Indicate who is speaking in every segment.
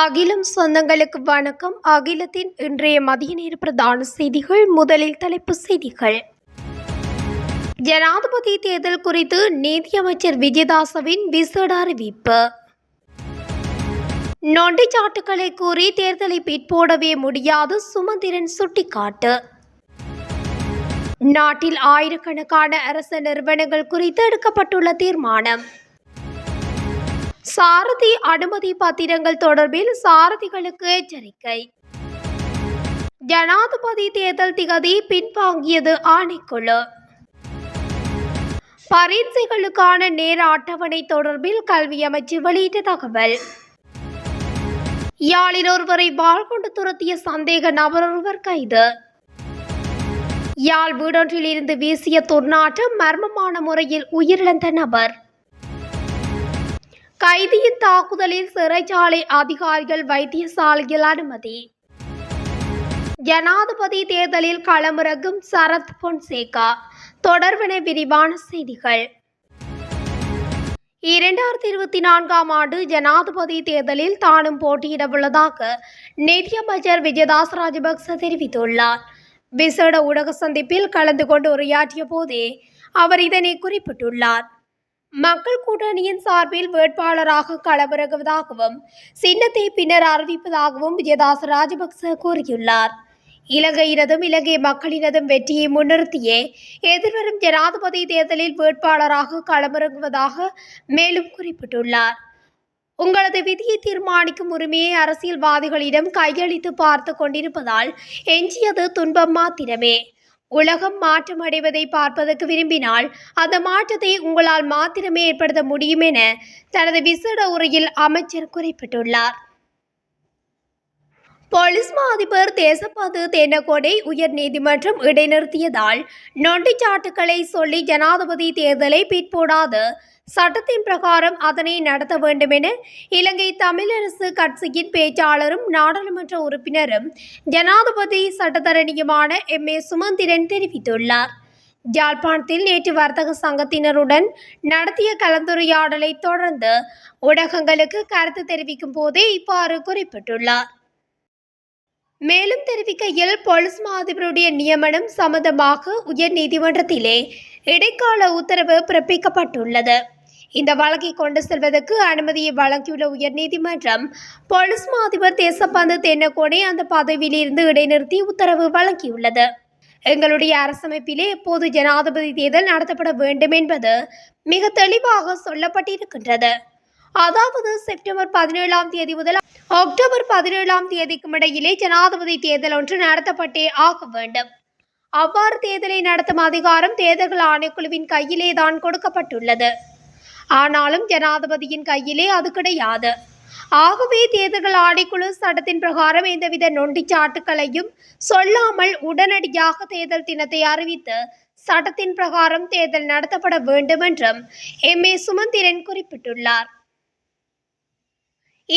Speaker 1: அகிலம் சொந்தங்களுக்கு வணக்கம். அகிலத்தின் இன்றைய மதிய நேர பிரதான செய்திகள் முதலில் தலைப்புச் செய்திகள். ஜனாதிபதி தேர்தல் குறித்து நீதியமைச்சர் விஜயதாசவின் விசேட அறிவிப்பு. நொண்டிச்சாட்டுக்களை கூறி தேர்தலை பிற்போடவே முடியாது சுமந்திரன் சுட்டிக்காட்டு. நாட்டில் ஆயிரக்கணக்கான அரசு நிறுவனங்கள் குறித்து எடுக்கப்பட்டுள்ள தீர்மானம். சாரதி அனுமதி பத்திரங்கள் தொடர்பில் சாரதிகளுக்கு எச்சரிக்கை. ஜனாதிபதி தேர்தல் திகதி பின்வாங்கியது ஆணைக்குழு. பரீட்சைகளுக்கான நேர அட்டவணை தொடர்பில் கல்வி அமைச்சு வெளியிட்ட தகவல். யாழில் ஒருவரை வாள் கொண்டு துரத்திய சந்தேக நபர் ஒருவர் கைது. யாழ் வீடொன்றில் இருந்து வீசிய துர்நாற்றம் மர்மமான முறையில் உயிரிழந்த நபர். கைதியின் தாக்குதலில் சிறைச்சாலை அதிகாரிகள் வைத்தியசாலையில் அனுமதி. ஜனாதிபதி தேர்தலில் களமிறங்கும் சரத் பொன்சேகா. தொடர்பென விரிவான செய்திகள். இரண்டாயிரத்தி இருபத்தி நான்காம் ஆண்டு ஜனாதிபதி தேர்தலில் தானும் போட்டியிட உள்ளதாக நிதியமைச்சர் விஜயதாஸ் ராஜபக்ச தெரிவித்துள்ளார். விசேட ஊடக சந்திப்பில் கலந்து கொண்டு உரையாற்றிய போதே அவர் இதனை குறிப்பிட்டுள்ளார். மக்கள் கூட்டணியின் சார்பில் வேட்பாளராக களமிறங்குவதாகவும் சின்னத்தை பின்னர் அறிவிப்பதாகவும் விஜயதாஸ் ராஜபக்ச கூறியுள்ளார். இலங்கையினதும் இலங்கை மக்களினதும் வெற்றியை முன்னிறுத்தியே எதிர்வரும் ஜனாதிபதி தேர்தலில் வேட்பாளராக களமிறங்குவதாக மேலும் குறிப்பிட்டுள்ளார். உங்களது விதியை தீர்மானிக்கும் உரிமையை அரசியல்வாதிகளிடம் கையளித்து பார்த்து கொண்டிருப்பதால் எஞ்சியது துன்பம் மாத்திரமே. உலகம் மாற்றமடைவதை பார்ப்பதற்கு விரும்பினால் அந்த மாற்றத்தை உங்களால் மாத்திரமே ஏற்படுத்த முடியும் என தனது விசேட உரையில் அமைச்சர் குறிப்பிட்டுள்ளார். போலீஸ் மா அதிபர் தேசப்பது தேனகோடை உயர் நீதிமன்றம் இடைநிறுத்தியதால் நொண்டிச்சாட்டுக்களை சொல்லி ஜனாதிபதி தேர்தலை பிற்போடாது. சட்டத்தின் பிரகாரம் அதனை நடத்த வேண்டும் என இலங்கை தமிழரசு கட்சியின் பேச்சாளரும் நாடாளுமன்ற உறுப்பினரும் ஜனாதிபதி சட்டத்தரணியுமான எம். ஏ. சுமந்திரன் தெரிவித்துள்ளார். யாழ்ப்பாணத்தில் நேற்று வர்த்தக சங்கத்தினருடன் நடத்திய கலந்துரையாடலை தொடர்ந்து ஊடகங்களுக்கு கருத்து தெரிவிக்கும் போதே இவ்வாறு குறிப்பிட்டுள்ளார். மேலும் தெரிவிக்கையில் போலீஸ் மாதிபருடைய நியமனம் சம்பந்தமாக உயர் நீதிமன்றத்திலே இடைக்கால உத்தரவு பிறப்பிக்கப்பட்டுள்ளது. இந்த வழக்கை கொண்டு செல்வதற்கு அனுமதியை வழங்கியுள்ள உயர்நீதிமன்றம் போலீஸ் மாதிபர் தேசப்பந்து தென்னக்கோடை அந்த பதவியிலிருந்து இடைநிறுத்தி உத்தரவு வழங்கியுள்ளது. எங்களுடைய அரசமைப்பிலே எப்போது ஜனாதிபதி தேர்தல் நடத்தப்பட வேண்டும் என்பது மிக தெளிவாக சொல்லப்பட்டிருக்கின்றது. அதாவது செப்டம்பர் பதினேழாம் தேதி முதல் அக்டோபர் பதினேழாம் தேதிக்கும் இடையிலே ஜனாதிபதி தேர்தல் ஒன்று நடத்தப்பட்டே ஆக வேண்டும். அவ்வாறு தேர்தலை நடத்தும் அதிகாரம் தேர்தல்கள் ஆணைக்குழுவின் கையிலே தான் கொடுக்கப்பட்டுள்ளது. ஆனாலும் ஜனாதிபதியின் கையிலே அது கிடையாது. ஆகவே தேர்தல்கள் ஆணைக்குழு சட்டத்தின் பிரகாரம் எந்தவித நொண்டிச்சாட்டுக்களையும் சொல்லாமல் உடனடியாக தேர்தல் தினத்தை அறிவித்து சட்டத்தின் பிரகாரம் தேர்தல் நடத்தப்பட வேண்டும் என்றும் எம் ஏ சுமந்திரன் குறிப்பிட்டுள்ளார்.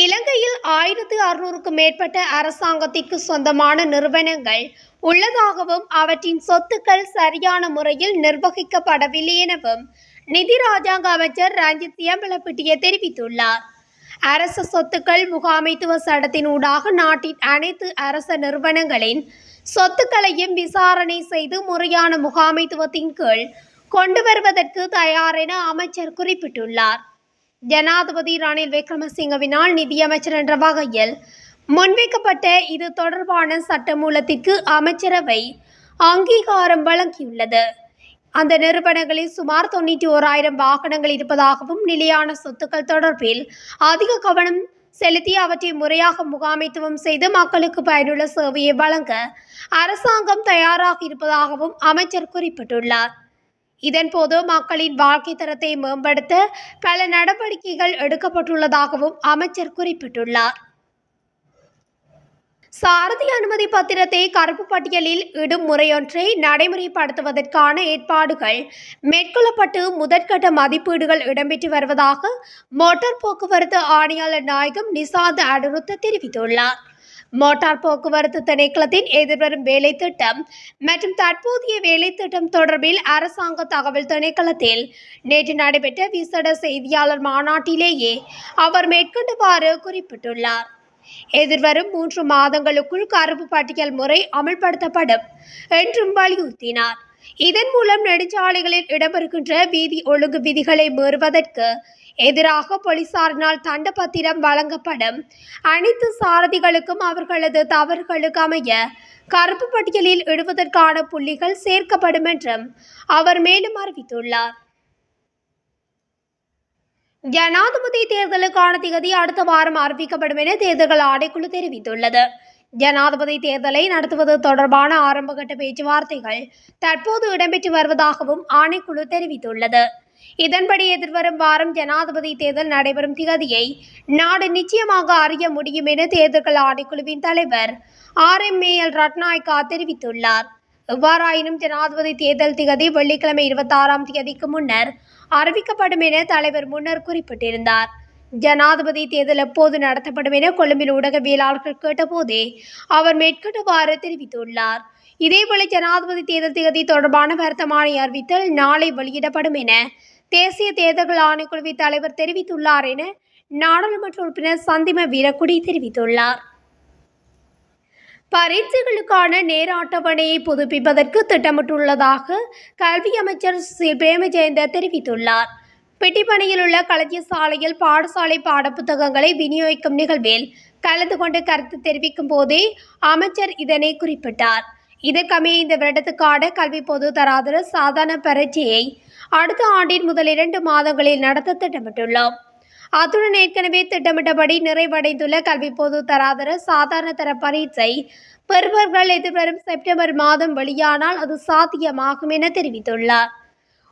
Speaker 1: இலங்கையில் ஆயிரத்து அறுநூறுக்கும் மேற்பட்ட அரசாங்கத்திற்கு சொந்தமான நிறுவனங்கள் உள்ளதாகவும் அவற்றின் சொத்துக்கள் சரியான முறையில் நிர்வகிக்கப்படவில்லை எனவும் நிதி ராஜாங்க அமைச்சர் ரஞ்சித் சியம்பலப்பிட்டிய தெரிவித்துள்ளார். அரச சொத்துக்கள் முகாமைத்துவ சட்டத்தின் ஊடாக நாட்டின் அனைத்து அரச நிறுவனங்களின் சொத்துக்களையும் விசாரணை செய்து முறையான முகாமைத்துவத்தின் கீழ் கொண்டு வருவதற்கு தயார் என அமைச்சர் குறிப்பிட்டுள்ளார். ஜனாதிபதி ரணில் விக்ரமசிங்கவினால் நிதியமைச்சர் என்ற வகையில் முன்வைக்கப்பட்ட இது தொடர்பான சட்டமூலத்திற்கு அமைச்சரவை அங்கீகாரம் வழங்கியுள்ளது. அந்த நிறுவனங்களில் சுமார் தொண்ணூற்றி ஓராயிரம் வாகனங்கள் இருப்பதாகவும் நிலையான சொத்துக்கள் தொடர்பில் அதிக கவனம் செலுத்தி அவற்றை முறையாக முகாமைத்துவம் செய்து மக்களுக்கு பயனுள்ள சேவையை வழங்க அரசாங்கம் தயாராக இருப்பதாகவும் அமைச்சர் குறிப்பிட்டுள்ளார். இதன்போது மக்களின் வாழ்க்கை தரத்தை மேம்படுத்த பல நடவடிக்கைகள் எடுக்கப்பட்டுள்ளதாகவும் அமைச்சர் குறிப்பிட்டுள்ளார். சாரதி அனுமதி பத்திரத்தை கருப்பு பட்டியலில் இடும் முறையொன்றை நடைமுறைப்படுத்துவதற்கான ஏற்பாடுகள் மேற்கொள்ளப்பட்டு முதற்கட்ட மதிப்பீடுகள் இடம்பெற்று வருவதாக மோட்டார் போக்குவரத்து ஆணையாளர் நாயகம் நிசாந்த் அனுருத்த தெரிவித்துள்ளார். மோட்டார் போக்குவரத்து திணைக்களத்தின் எதிர்வரும் வேலை திட்டம் மற்றும் தற்போதைய வேலை திட்டம் தொடர்பில் அரசாங்க தகவல் திணைக்களத்தில் நேற்று நடைபெற்ற விசேட செய்தியாளர் மாநாட்டிலேயே அவர் மேற்கொண்டுவாறு குறிப்பிட்டுள்ளார். எதிர்வரும் மூன்று மாதங்களுக்குள் கருப்பு பட்டியல் முறை அமல்படுத்தப்படும் என்றும் வலியுறுத்தினார். இதன் மூலம் நெடுஞ்சாலைகளில் இடம்பெறுகின்ற வீதி ஒழுங்கு விதிகளை மீறுவதற்கு எதிராக போலீசாரினால் தண்டப்பத்திரம் வழங்கப்படும். அனைத்து சாரதிகளுக்கும் அவர்களது தவறுகளுக்கு அமைய கருப்பு பட்டியலில் இடுவதற்கான புள்ளிகள் சேர்க்கப்படும் என்றும் அவர் மேலும் அறிவித்துள்ளார். ஜனாதிபதி தேர்தலுக்கான திகதி அடுத்த வாரம் அறிவிக்கப்படும் என தேர்தல்கள் ஆணைக்குழு தெரிவித்துள்ளது. ஜனாதிபதி தேர்தலை நடத்துவது தொடர்பான ஆரம்பகட்ட பேச்சுவார்த்தைகள் தற்போது இடம்பெற்று வருவதாகவும் ஆணைக்குழு தெரிவித்துள்ளது. இதன்படி எதிர்வரும் வாரம் ஜனாதிபதி தேர்தல் நடைபெறும் திகதியை நாடு நிச்சயமாக அறிய முடியும் என தேர்தல்கள் ஆணைக்குழுவின் தலைவர் R M A L Ratnayake தெரிவித்துள்ளார். எவ்வாறாயினும் ஜனாதிபதி தேர்தல் திகதி வெள்ளிக்கிழமை இருபத்தாறாம் தேதிக்கு முன்னர் அறிவிக்கப்படும் என தலைவர் முன்னர் குறிப்பிட்டிருந்தார். ஜனாதிபதி தேர்தல் எப்போது நடத்தப்படும் என கொழும்பில் ஊடகவியலாளர்கள் கேட்டபோதே அவர் மேற்கண்டவாறு தெரிவித்துள்ளார். இதேவேளை ஜனாதிபதி தேர்தல் தேதி தொடர்பான வர்த்தமானி அறிவித்தல் நாளை வெளியிடப்படும் என தேசிய தேர்தல்கள் ஆணைக்குழுவின் தலைவர் தெரிவித்துள்ளார் என நாடாளுமன்ற உறுப்பினர் சந்திம வீரக்குடி தெரிவித்துள்ளார். பரீட்சைகளுக்கான நேர அட்டவணையை புதுப்பிப்பதற்கு திட்டமிட்டுள்ளதாக கல்வி அமைச்சர் சி பிரேமஜெயந்தர் தெரிவித்துள்ளார். பெட்டிப்பணியில் உள்ள களஞ்சிய சாலையில் பாடசாலை பாடப்புத்தகங்களை விநியோகிக்கும் நிகழ்வில் கலந்து கொண்டு கருத்து தெரிவிக்கும் போதே அமைச்சர் இதனை குறிப்பிட்டார். இதற்கமைய இந்த வருடத்துக்கான கல்வி பொது தராதர சாதாரண பரீட்சையை அடுத்த ஆண்டின் முதல் இரண்டு மாதங்களில் நடத்த திட்டமிட்டுள்ளோம். அத்துடன் ஏற்கனவே திட்டமிட்டபடி நிறைவடைந்துள்ள கல்வி பொது தராதர சாதாரண தர பரீட்சை பெறுபவர்கள் எதிர்வரும் செப்டம்பர் மாதம் வெளியானால் அது சாத்தியமாகும் என தெரிவித்துள்ளார்.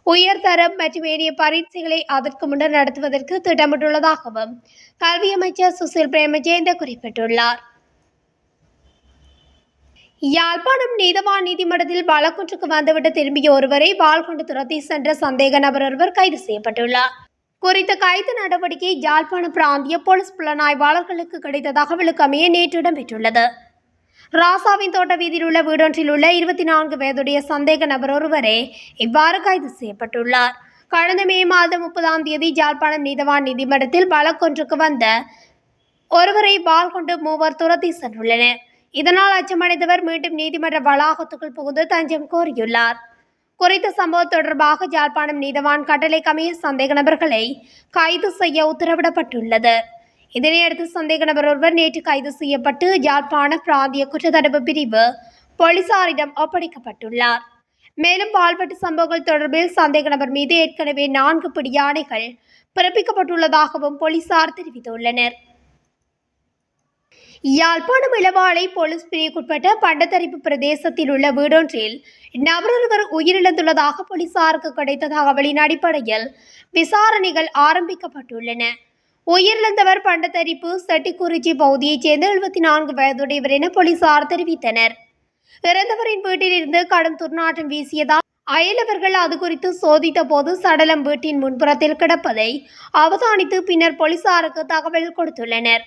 Speaker 1: உயர்தரம் மற்றும் ஏனைய பரீட்சைகளை அதற்கு முன்னர் நடத்துவதற்கு திட்டமிட்டுள்ளதாகவும் கல்வி அமைச்சர் சுசில் பிரேமஜெயந்த குறிப்பிட்டுள்ளார். யாழ்ப்பாணம் நீதவான் நீதிமன்றத்தில் வழக்கொன்றுக்கு வந்துவிட்டு திரும்பிய ஒருவரை பால்கொண்டு துரத்தி சென்ற சந்தேக நபர் ஒருவர் கைது செய்யப்பட்டுள்ளார். குறித்த கைது நடவடிக்கை யாழ்ப்பாண பிராந்திய போலீஸ் புலனாய்வாளர்களுக்கு கிடைத்த தகவலுக்கு அமைய நேற்று இடம்பெற்றுள்ளது. ராசாவின் தோட்ட வீதியில் உள்ள வீடொன்றில் உள்ள இருபத்தி நான்கு வயதுடைய சந்தேக நபர் ஒருவரே இவ்வாறு கைது செய்யப்பட்டுள்ளார். கடந்த மே மாதம் முப்பதாம் தேதி யாழ்ப்பாணம் நீதவான் நீதிமன்றத்தில் வழக்கொன்றுக்கு வந்த ஒருவரை பால் கொண்டு மூவர் துரத்தி சென்றுள்ளனர். இதனால் அச்சமடைந்தவர் மீண்டும் நீதிமன்ற வளாகத்துக்குள் புகுந்து தஞ்சம் கோரியுள்ளார். குறித்த சம்பவம் தொடர்பாக யாழ்ப்பாணம் நீதவான் கட்டளை கமைய சந்தேக நபர்களை கைது செய்ய உத்தரவிடப்பட்டுள்ளது. இதனையடுத்து சந்தேக நபர் ஒருவர் நேற்று கைது செய்யப்பட்டு யாழ்ப்பாண பிராந்திய குற்றத்தடுப்பு பிரிவு போலீசாரிடம் ஒப்படைக்கப்பட்டுள்ளார். மேலும் பால்வெட்டு சம்பவங்கள் தொடர்பில் சந்தேக நபர் மீது ஏற்கனவே நான்கு பிடியானைகள் பிறப்பிக்கப்பட்டுள்ளதாகவும் போலீசார் தெரிவித்துள்ளனர். யாழ்ப்பாணம் இளவாலை போலீஸ் பிரிவுக்குட்பட்ட பண்டத்தரிப்பு பிரதேசத்தில் உள்ள வீடொன்றில் நபரொருவர் உயிரிழந்துள்ளதாக போலீசாருக்கு கிடைத்த தகவலின் அடிப்படையில் விசாரணைகள் ஆரம்பிக்கப்பட்டுள்ளன. உயிரிழந்தவர் பண்டத்தரிப்பு செட்டிக்குறிச்சி பகுதியைச் சேர்ந்த எழுபத்தி நான்கு வயதுடையவர் என போலீசார் தெரிவித்தனர். இறந்தவரின் வீட்டிலிருந்து கடும் துர்நாற்றம் வீசியதால் அயலவர்கள் அது குறித்து சோதித்த போது சடலம் வீட்டின் முன்புறத்தில் கிடப்பதை அவதானித்து பின்னர் போலீசாருக்கு தகவல் கொடுத்துள்ளனர்.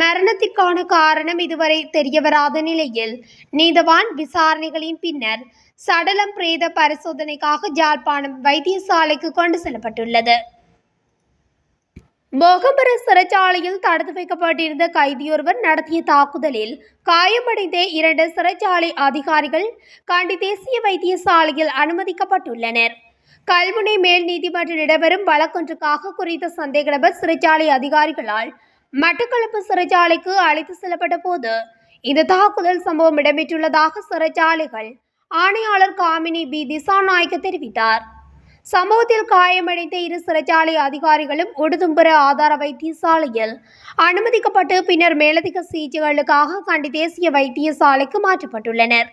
Speaker 1: மரணத்திற்கான காரணம் இதுவரை தெரியவராத நிலையில் நீதவான் விசாரணைகளின் பின்னர் சடலம் பிரேத பரிசோதனைக்காக ஜாழ்ப்பாணம் வைத்தியசாலைக்கு கொண்டு செல்லப்பட்டுள்ளது. மோகம்பர சிறைச்சாலையில் தடுத்து வைக்கப்பட்டிருந்த கைதியொருவர் நடத்திய தாக்குதலில் காயமடைந்த இரண்டு சிறைச்சாலை அதிகாரிகள் காண்டி தேசிய வைத்தியசாலையில் அனுமதிக்கப்பட்டுள்ளனர். கல்முனை மேல் நீதிமன்றம் இடம்பெறும் வழக்கொன்றுக்காக குறித்த சந்தேக நபர் சிறைச்சாலை அதிகாரிகளால் மட்டக்களப்பு சிறைச்சாலைக்கு அழைத்து செல்லப்பட்ட போது இந்த தாக்குதல் சம்பவம் இடம்பெற்றுள்ளதாக சிறைச்சாலைகள் ஆணையாளர் காமினி பி. திசாநாயக்க தெரிவித்தார். சம்பவத்தில் காயமடைந்த இரு சிறைச்சாலை அதிகாரிகளும் உடுதும்புற ஆதார வைத்தியசாலையில் அனுமதிக்கப்பட்டு பின்னர் மேலதிக சிகிச்சைகளுக்காக கண்டி தேசிய வைத்தியசாலைக்கு மாற்றப்பட்டுள்ளனர்.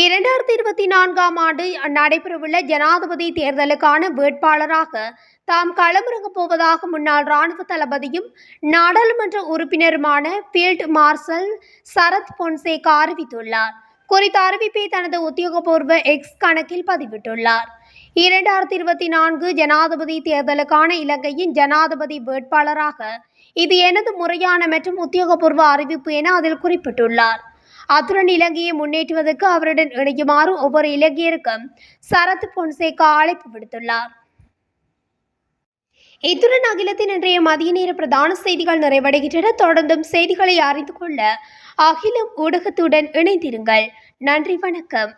Speaker 1: இரண்டாயிரத்தி இருபத்தி நான்காம் ஆண்டு நடைபெறவுள்ள ஜனாதிபதி தேர்தலுக்கான வேட்பாளராக தாம் களமிறங்கப் போவதாக முன்னாள் இராணுவ தளபதியும் நாடாளுமன்ற உறுப்பினருமான ஃபீல்ட் மார்ஷல் சரத் பொன்சேகா அறிவித்துள்ளார். குறித்த அறிவிப்பை தனது உத்தியோகபூர்வ எக்ஸ் கணக்கில் பதிவிட்டுள்ளார். இரண்டாயிரத்தி இருபத்தி நான்கு ஜனாதிபதி தேர்தலுக்கான இலங்கையின் ஜனாதிபதி வேட்பாளராக இது எனது முறையான மற்றும் உத்தியோகபூர்வ அறிவிப்பு என அதில் குறிப்பிட்டுள்ளார். அத்துடன் இலங்கையை முன்னேற்றுவதற்கு அவருடன் இணையுமாறு ஒவ்வொரு இலங்கையருக்கும் சரத் பொன்சேகா அழைப்பு விடுத்துள்ளார். இத்துடன் அகிலத்தின் இன்றைய மதிய நேர பிரதான செய்திகள் நிறைவடைகின்றன. தொடர்ந்தும் செய்திகளை அறிந்து கொள்ள அகிலம் ஊடகத்துடன் இணைந்திருங்கள். நன்றி வணக்கம்.